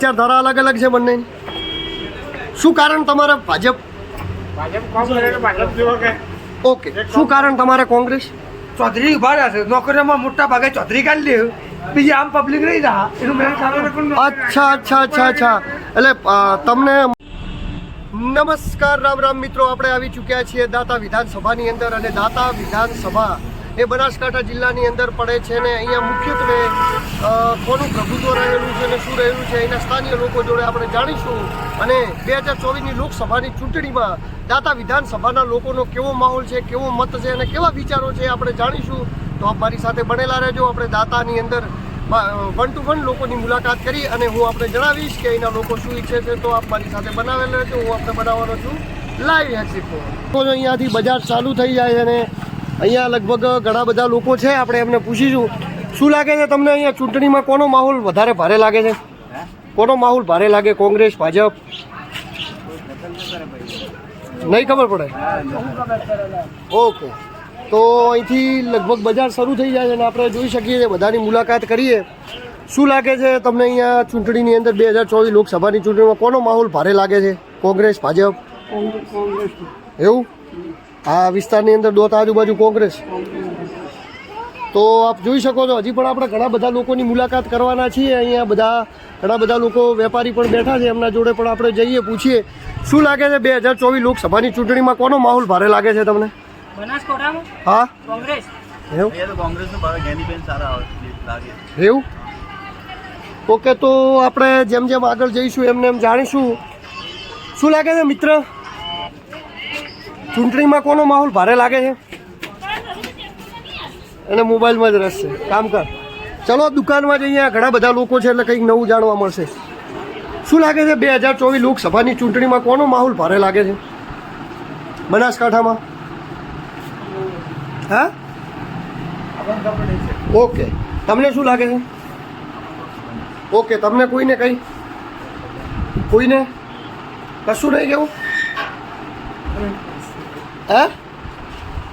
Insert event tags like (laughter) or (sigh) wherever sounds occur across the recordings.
વિચારધારા અલગ અલગ છે બંને શું કારણ તમારે ભાજપ? ભાજપ કોમ કરે એટલે ભાજપ. જેવો ઓકે. શું કારણ તમારે કોંગ્રેસ? ચૌધરી ઊભા રહ્યા છે. નોકરીઓમાં મોટા ભાગે ચૌધરી કાઢી લે. બીજી આમ પબ્લિક રહી. રહ્યા એનું મેન કારણ કોણ અચ્છા અચ્છા અચ્છા અચ્છા. એટલે તમને નમસ્કાર રામ રામ મિત્રો. આપણે આવી ચૂક્યા છીએ દાતા વિધાનસભાની અંદર અને દાતા વિધાનસભા એ બનાસકાંઠા જિલ્લાની અંદર પડે છે ને અહીંયા મુખ્યત્વે કોનું પ્રભુત્વ રહેલું છે ને શું રહેલું છે અહીંના સ્થાનિય લોકો જોડે આપણે જાણીશું. અને બે હજાર ચોવીસની લોકસભાની ચૂંટણીમાં દાતા વિધાનસભાના લોકોનો કેવો માહોલ છે, કેવો મત છે અને કેવા વિચારો છે આપણે જાણીશું. તો આપ મારી સાથે બનેલા રહેજો. આપણે દાતાની અંદર વન ટુ વન લોકોની મુલાકાત કરી અને હું આપણે જણાવીશ કે અહીંના લોકો શું ઈચ્છે છે. તો આપ મારી સાથે બનાવેલ રહેજો. હું આપણે બનાવવાનો છું. લાઈવ તો અહીંયાથી બજાર ચાલુ થઈ જાય છે અને અહીંયા લગભગ ઘણા બધા લોકો છે આપણે એમને પૂછીશું. શું લાગે છે તમને અહીંયા ચૂંટણીમાં કોનો માહોલ વધારે ભારે લાગે છે? કોનો માહોલ ભારે લાગે? કોંગ્રેસ ભાજપ? નહીં ખબર પડે? ઓકે. તો અહીંથી લગભગ બજાર શરૂ થઈ જાય છે અને આપણે જોઈ શકીએ છીએ બધાની મુલાકાત કરીએ. શું લાગે છે તમને અહીંયા ચૂંટણીની અંદર બે હજાર ચોવીસ લોકસભાની ચૂંટણીમાં કોનો માહોલ ભારે લાગે છે? કોંગ્રેસ ભાજપ? એવું? આ વિસ્તારની અંદર દોત આજુબાજુ કોંગ્રેસ. તો આપ જોઈ શકો છો હજી પણ આપણે ઘણા બધા લોકોની મુલાકાત કરવાના છીએ. અહીંયા બધા ઘણા બધા લોકો વેપારી પણ બેઠા છે. એમના જોડે પણ આપણે જઈએ પૂછીએ. શું લાગે છે બે હજાર ચોવીસ લોકસભાની ચૂંટણીમાં કોનો માહોલ ભારે લાગે છે તમને? હા? કોંગ્રેસ? એવું? અહીંયા તો કોંગ્રેસનું ભાવે જ્ઞાનીબેન સારા આવે લાગે. એવું? ઓકે તો આપણે જેમ જેમ આગળ જઈશું એમને એમ જાણીશું. શું લાગે છે મિત્ર? ચૂંટણીમાં કોનો માહોલ ભારે લાગે છે? એને મોબાઈલમાં જ રસ છે કામ કર. ચલો, દુકાનમાં જઈએ ઘણા બધા લોકો છે એટલે કંઈક નવું જાણવા મળશે. શું લાગે છે બે હજાર ચોવીસ લોકસભાની ચૂંટણીમાં કોનો માહોલ ભારે લાગે છે? બનાસકાંઠામાં? હા? ઓકે. તમને શું લાગે છે? ઓકે, તમને કોઈને કંઈ? કોઈને? કશું નહીં કેવું? હે?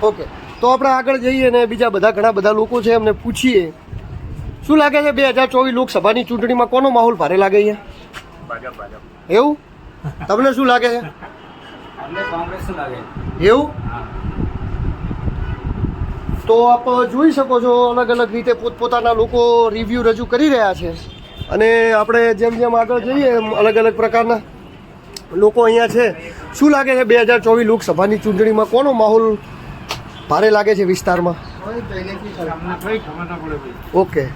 ઓકે. તો આપણે આગળ જઈએ ને બીજા બધા ઘણા બધા લોકો છે એમને પૂછીએ. શું લાગે છે બે હજાર ચોવીસ લોકસભાની ચૂંટણીમાં કોનો માહોલ ભારે લાગે છે? એવું? તમને શું લાગે છે? એવું? તો આપ જોઈ શકો છો અલગ અલગ રીતે પોતપોતાના લોકો રિવ્યૂ રજૂ કરી રહ્યા છે. અને આપણે જેમ જેમ આગળ જઈએ એમ અલગ અલગ પ્રકારના લોકો અહીંયા છે. શું લાગે છે બે હજાર ચોવીસ લોકસભાની ચૂંટણીમાં? કોનો માહોલ ભારે લાગે છે વિસ્તારમાં? ઓકે.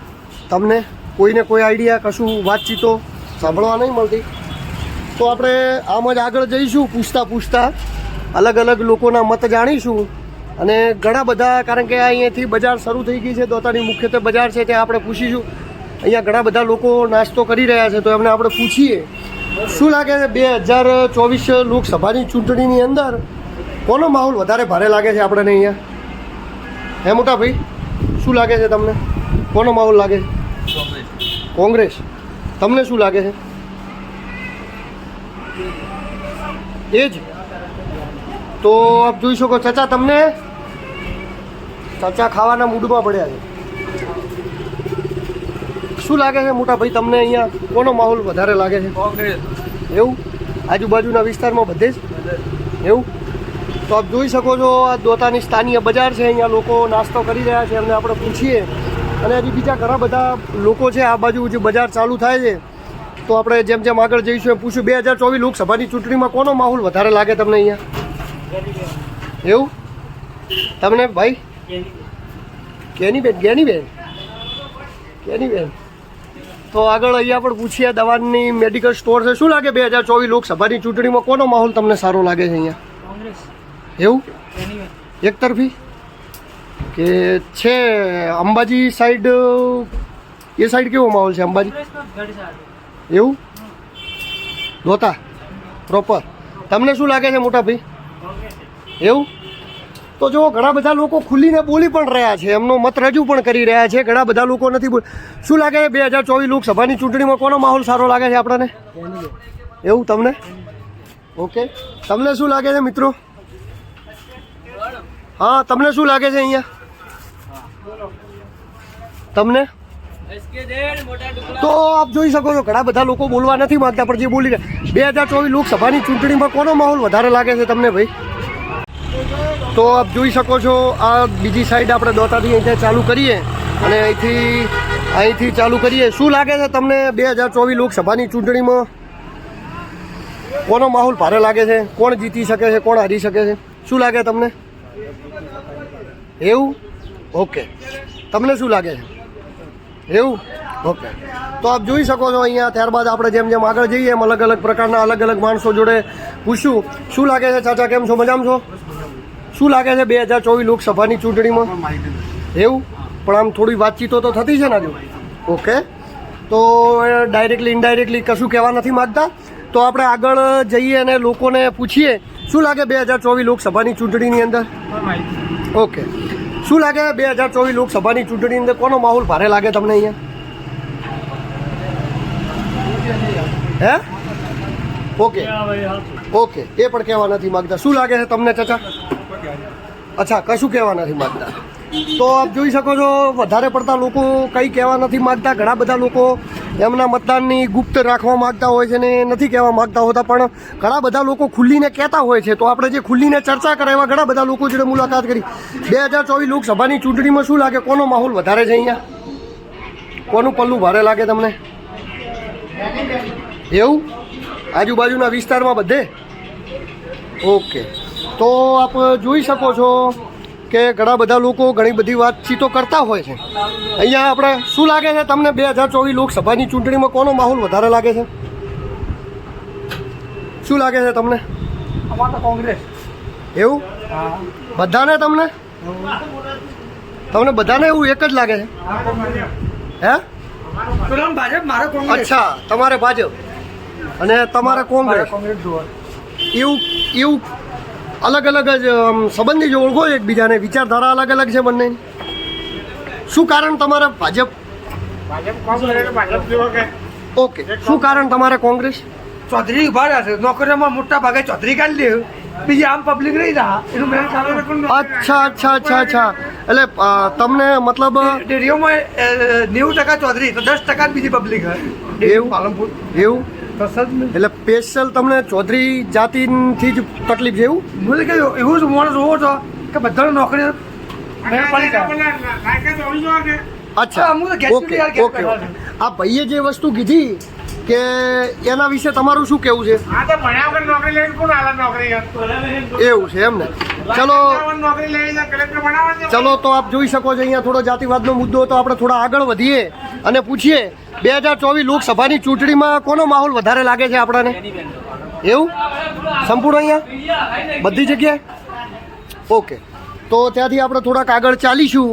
તમને કોઈને કોઈ આઈડિયા, કશું વાતચીતો સાંભળવા નહીં મળતી? તો આપણે આમ જ આગળ જઈશું, પૂછતા પૂછતા અલગ અલગ લોકોના મત જાણીશું. અને ઘણા બધા, કારણ કે અહીંયાથી બજાર શરૂ થઈ ગઈ છે, દોતાની મુખ્યત્વે બજાર છે ત્યાં આપણે પૂછીશું. અહીંયા ઘણા બધા લોકો નાસ્તો કરી રહ્યા છે, તો એમને આપણે પૂછીએ. શું લાગે છે બે હજાર ચોવીસ લોકસભાની ચૂંટણીની અંદર કોનો માહોલ વધારે ભારે લાગે છે આપણને અહીંયા? હે મોટા ભાઈ શું લાગે છે તમને? કોનો માહોલ લાગે છે? કોંગ્રેસ. તમને શું લાગે છે? એ જ. તો આપ જોઈ શકો, ચાચા તમને? ચાચા ખાવાના મૂડમાં પડ્યા છે. શું લાગે છે? મોટા ભાઈ તમને અહીંયા કોનો માહોલ વધારે લાગે છે? એવું? આજુબાજુના વિસ્તારમાં બધે જ? એવું? તો આપ જોઈ શકો છો આ દોતાની સ્થાનીય બજાર છે અહીંયા લોકો નાસ્તો કરી રહ્યા છે એમને આપણે પૂછીએ. અને હજી બીજા ઘણા બધા લોકો છે આ બાજુ જે બજાર ચાલુ થાય છે તો આપણે જેમ જેમ આગળ જઈશું એમ પૂછ્યું બે હજાર ચોવીસ લોકસભાની ચૂંટણીમાં કોનો માહોલ વધારે લાગે તમને અહીંયા? એવું? તમને ભાઈ? કેની બેન? કેની બેન? કેની બેન? તો આગળ અહીંયા પણ પૂછીએ દવાની મેડિકલ સ્ટોર છે. શું લાગે બે હજાર ચોવીસ લોકસભાની ચૂંટણીમાં? કોનો માહોલ તમને સારો લાગે છે અહીંયા? કોંગ્રેસ. એવું? એક તરફી? કે છે અંબાજી સાઈડ એ સાઈડ કેવો માહોલ છે અંબાજી? એવું? ધોતા પ્રોપર તમને શું લાગે છે મોટા ભાઈ? એવું? તો જો ઘણા બધા લોકો ખુલીને બોલી પણ રહ્યા છે, એમનો મત રજૂ પણ કરી રહ્યા છે, ઘણા બધા લોકો નથી બોલ, શું લાગે બે હજાર ચોવીસ લોકસભાની ચૂંટણીમાં કોનો માહોલ સારો લાગે છે આપણને? એવું તમને? ઓકે તમને શું લાગે છે મિત્રો? હા, તમને શું લાગે છે અહીંયા? તમને? તો આપ જોઈ શકો છો, ઘણા બધા લોકો બોલવા નથી માંગતા, પણ જે બોલી રહ્યા બે હજાર ચોવીસ લોકસભાની ચૂંટણીમાં કોનો માહોલ વધારે લાગે છે તમને ભાઈ? તો આપ જોઈ શકો છો, આ બીજી સાઈડ આપણે દોતાથી અહીંથી ચાલુ કરીએ અને અહીંથી અહીંથી ચાલુ કરીએ. શું લાગે છે તમને બે હજાર ચોવીસ લોકસભાની ચૂંટણીમાં? કોનો માહોલ ભારે લાગે છે? કોણ જીતી શકે છે? કોણ હારી શકે છે? શું લાગે તમને? એવું? ઓકે તમને શું લાગે છે? એવું? ઓકે તો આપ જોઈ શકો છો અહીંયા, ત્યારબાદ આપણે જેમ જેમ આગળ જઈએ, એમ અલગ અલગ પ્રકારના અલગ અલગ માણસો જોડે પૂછ્યું શું લાગે છે? ચાચા, કેમ છો? મજામાં છો? શું લાગે છે બે હજાર ચોવીસ લોકસભાની ચૂંટણીમાં? એવું? પણ આમ થોડી વાતચીતો તો થતી છે ને હજુ? ઓકે. તો ડાયરેક્ટલી ઇનડાયરેક્ટલી કશું કહેવા નથી માગતા. તો આપણે આગળ જઈએ અને લોકોને પૂછીએ શું લાગે બે હજાર ચોવીસ લોકસભાની ચૂંટણીની અંદર? ઓકે. શું લાગે બે હજાર ચોવીસ લોકસભાની ચૂંટણીની અંદર? કોનો માહોલ ભારે લાગે તમને અહીંયા? હે? ઓકે. ઓકે. એ પણ કહેવા નથી માગતા. શું લાગે છે તમને ચચા? અચ્છા, કશું કહેવા નથી માગતા. તો આપ જોઈ શકો છો, વધારે પડતા લોકો કંઈ કહેવા નથી માગતા. ઘણા બધા લોકો એમના મતદાનની ગુપ્ત રાખવા માગતા હોય છે ને નથી કહેવા માગતા હોતા, પણ ઘણા બધા લોકો ખુલ્લીને કહેતા હોય છે. તો આપણે જે ખુલ્લીને ચર્ચા કરે એવા ઘણા બધા લોકો જોડે મુલાકાત કરી. બે હજાર ચોવીસ લોકસભાની ચૂંટણીમાં શું લાગે? કોનો માહોલ વધારે છે અહીંયા? કોનું પલ્લું ભારે લાગે તમને? એવું? આજુબાજુના વિસ્તારમાં બધે? ઓકે. તો આપ જોઈ શકો છો કે ઘણા બધા લોકો ઘણી બધી વાતચીતો કરતા હોય છે. અહીંયા આપણે શું લાગે છે તમને બે હજાર ચોવીસ લોકસભાની ચૂંટણીમાં કોનો માહોલ વધારે લાગે છે? શું લાગે છે તમને? અમારે તો કોંગ્રેસ. એવું? બધાને તમને? તમને બધાને એવું એક જ લાગે છે? હે? અચ્છા તમારે ભાજપ. અને તમારે મારે કોંગ્રેસ. કોંગ્રેસ એવું એવું અલગ અલગ જ સંબંધી જો ઓળખો એકબીજાને વિચારધારા અલગ અલગ છે બંને શું કારણ તમારે ભાજપ? ઓકે. શું કારણ તમારે કોંગ્રેસ? ચૌધરી ઊભા રહ્યા છે. નોકરીઓમાં મોટા ભાગે ચૌધરી કાઢી લે. બીજી આમ પબ્લિક રહી રહ્યા એનું મેન કારણ અચ્છા અચ્છા અચ્છા અચ્છા. એટલે તમને મતલબ ડેરીઓમાં નેવું ટકા ચૌધરી તો દસ ટકા બીજી પબ્લિક હોય એવું? પાલનપુર. એવું? એટલે સ્પેશિયલ તમને ચૌધરી જાતિથી જ તકલીફ છે એવું? બોલે કે એવું જ માણસ હોવો છો કે બધાને નોકરી અચ્છા. ઓકે ઓકે આ ભાઈએ જે વસ્તુ કીધી કે એના વિશે તમારું શું કેવું છે? આ તો ભણ્યા વગર નોકરી લઈને કોણ હાલે નોકરી એવું છે એમ ને. ચલો. ચલો તો આપ જોઈ શકો છો અહીંયા થોડો જાતિવાદનો મુદ્દો તો આપણે થોડા આગળ વધીએ. અને પૂછીએ, બે હજાર ચોવીસ લોકસભાની ચૂંટણીમાં કોનો માહોલ વધારે લાગે છે આપણાને? એવું? સંપૂર્ણ અહીંયા? બધી જગ્યાએ? ઓકે. તો ત્યાંથી આપણે થોડાક આગળ ચાલીશું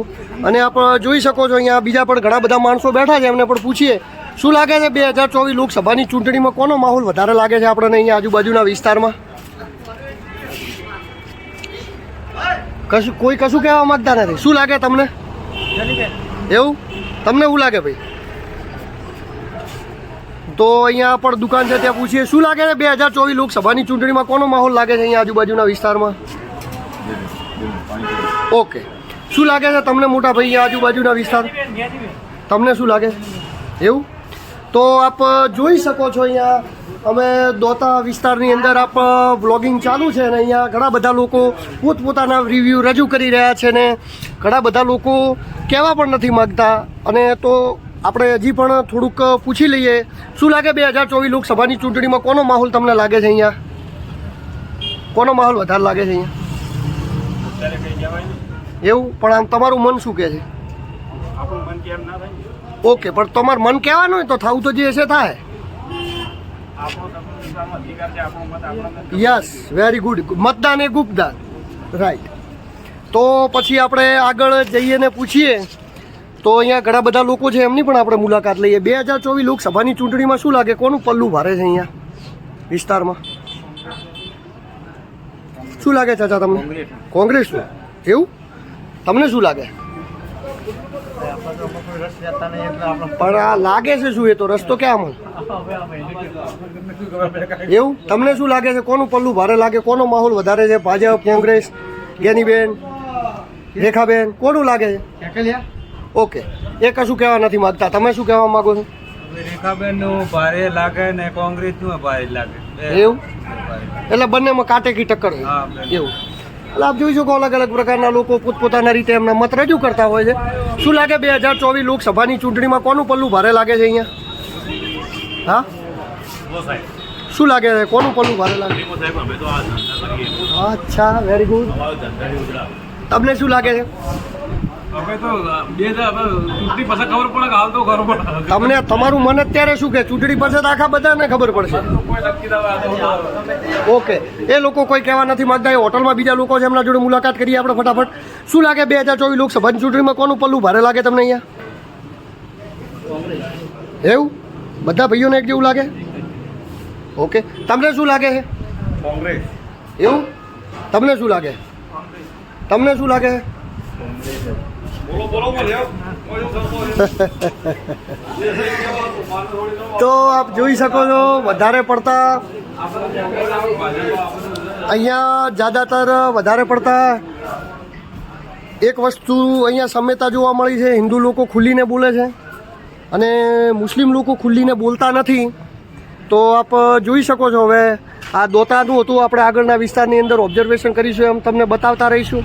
અને આપણે જોઈ શકો છો અહીંયા બીજા પણ ઘણા બધા માણસો બેઠા છે, એમને પણ પૂછીએ, શું લાગે છે બે હજાર ચોવીસ લોકસભાની ચૂંટણીમાં કોનો માહોલ વધારે લાગે છે આપણને અહીંયા આજુબાજુના વિસ્તારમાં? કશું, કોઈ કશું કહેવા માંગતા નથી. શું લાગે તમને? એવું? તમને એવું લાગે ભાઈ? તો અહીંયા પણ દુકાન છે, ત્યાં પૂછીએ. શું લાગે છે બે હજાર ચોવીસ લોકસભાની ચૂંટણીમાં? કોનો માહોલ લાગે છે અહીંયા આજુબાજુના વિસ્તારમાં? ઓકે. શું લાગે છે તમને મોટા ભાઈ આજુબાજુના વિસ્તાર? તમને શું લાગે? એવું? તો આપ જોઈ શકો છો અહીંયા. અમે દોતા વિસ્તારની અંદર આપ બ્લોગિંગ ચાલુ છે અને અહીંયા ઘણા બધા લોકો પોતપોતાના રિવ્યૂ રજૂ કરી રહ્યા છે ને ઘણા બધા લોકો કહેવા પણ નથી માગતા. અને તો આપણે હજી પણ થોડુંક પૂછી લઈએ. શું લાગે બે હજાર ચોવીસ લોકસભાની ચૂંટણીમાં કોનો માહોલ તમને લાગે છે અહીંયા? કોનો માહોલ વધારે લાગે છે અહીંયા? એવું? પણ આમ તમારું મન શું કહે છે? ઓકે પણ તમારું મન કહેવાનું હોય તો થવું તો જે હશે થાય. Yes very good. મતદાન એ ગુપ્તદાન. રાઈટ. તો પછી આપણે આગળ જઈએ ને પૂછીએ. તો અહીંયા ઘણા બધા લોકો છે, એમની પણ આપણે મુલાકાત લઈએ. બે હજાર ચોવીસ લોકસભાની ચૂંટણીમાં શું લાગે? કોનું પલ્લું ભારે છે અહીંયા વિસ્તારમાં? શું લાગે ચાચા તમને? કોંગ્રેસનું. એવું? તમને શું લાગે? પણ આ લાગે છે શું એ તો? રસ્તો ક્યાં મળે એવું? તમને શું લાગે છે? કોનું પલ્લું ભારે લાગે? કોનો માહોલ વધારે છે? ભાજપ, કોંગ્રેસ જ્ઞાનીબેન રેખાબેન કોનું લાગે છે? ઓકે. એ કશું કહેવા નથી માગતા. તમે શું કહેવા માગો છો? રેખાબેનનું ભારે લાગે ને કોંગ્રેસનું ભારે લાગે. એવું? એટલે બંનેમાં કાટેકી ટક્કર. એવું. એટલે આપ જોઈ શકો અલગ અલગ પ્રકારના લોકો પોતપોતાના રીતે એમના મત રજૂ કરતા હોય છે. શું લાગે બે હજાર ચોવીસ લોકસભાની ચૂંટણીમાં કોનું પલ્લું ભારે લાગે છે અહીંયા? હા? શું લાગે છે? કોનું પલ્લું ભારે લાગે? અચ્છા વેરી ગુડ તમને શું લાગે છે? તમને તમારું મન અત્યારે શું કે? ચૂંટણી પછી તો આખા બધાને ખબર પડશે. ઓકે. એ લોકો કોઈ કહેવા નથી માંગતા એ હોટલમાં બીજા લોકો છે એમના જોડે મુલાકાત કરીએ આપણે ફટાફટ. શું લાગે બે હજાર ચોવીસ લોકસભાની ચૂંટણીમાં? કોનું પલ્લું ભારે લાગે તમને અહીંયા? એવું? બધા ભાઈઓને એક જેવું લાગે? ઓકે. તમને શું લાગે છે? કોંગ્રેસ. એવું? તમને શું લાગે? તમને શું લાગે? (laughs) તો આપ જોઈ શકો છો વધારે પડતા અહીંયા જ્યાદાતર વધારે પડતા એક વસ્તુ અહીંયા સમ્યતા જોવા મળી છે હિન્દુ લોકો ખુલ્લીને બોલે છે. અને મુસ્લિમ લોકો ખુલ્લીને બોલતા નથી. તો આપ જોઈ શકો છો હવે આ દોતાનું હતું. આપણે આગળના વિસ્તારની અંદર ઓબ્ઝર્વેશન કરીશું એમ તમને બતાવતા રહીશું.